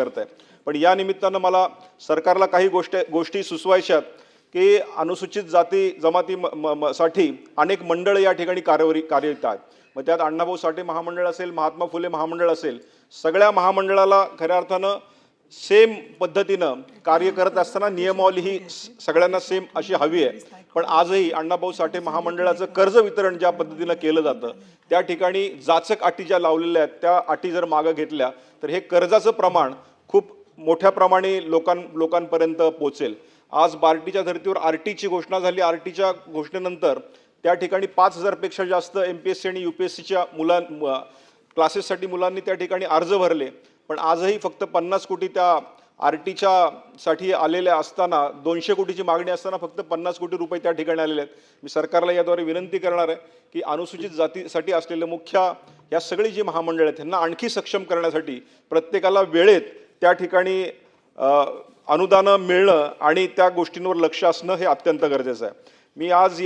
करत आहे पण या निमित्तानं मला सरकारला काही गोष्टी गोष्टी सुचवायच्यात की अनुसूचित जाती जमाती म- म- म- साठी अनेक मंडळ या ठिकाणी कार्यवरी कार्यरत आहेत. मग त्यात अण्णाभाऊ साठे महामंडळ असेल महात्मा फुले महामंडळ असेल सगळ्या महामंडळाला खऱ्या अर्थानं सेम पद्धतीनं कार्य करत असताना नियमावली ही सगळ्यांना सेम अशी हवी आहे. पण आजही अण्णाभाऊ साठे महामंडळाचं कर्ज वितरण ज्या पद्धतीनं केलं जातं त्या ठिकाणी जाचक अटी ज्या लावलेल्या आहेत त्या अटी जर मागं घेतल्या तर हे कर्जाचं प्रमाण मोठ्या प्रमाणे लोकां लोकांपर्यंत पोचेल आज बार्टीच्या धर्तीवर आर टीची घोषणा झाली. आर टीच्या घोषणेनंतर त्या ठिकाणी पाच हजारपेक्षा जास्त एम पी एस सी आणि यू पी एस सीच्या मुलां क्लासेससाठी मुलांनी त्या ठिकाणी अर्ज भरले. पण आजही फक्त पन्नास कोटी त्या आर टीच्या साठी आलेल्या असताना दोनशे कोटीची मागणी असताना फक्त पन्नास कोटी रुपये त्या ठिकाणी आलेले आहेत. मी सरकारला याद्वारे विनंती करणार आहे की अनुसूचित जातीसाठी असलेले मुख्य या सगळी जी महामंडळ आहेत त्यांना आणखी सक्षम करण्यासाठी प्रत्येकाला वेळेत त्या ठिकाणी अनुदानं मिळणं आणि त्या गोष्टींवर लक्ष असणं हे अत्यंत गरजेचं आहे. मी आज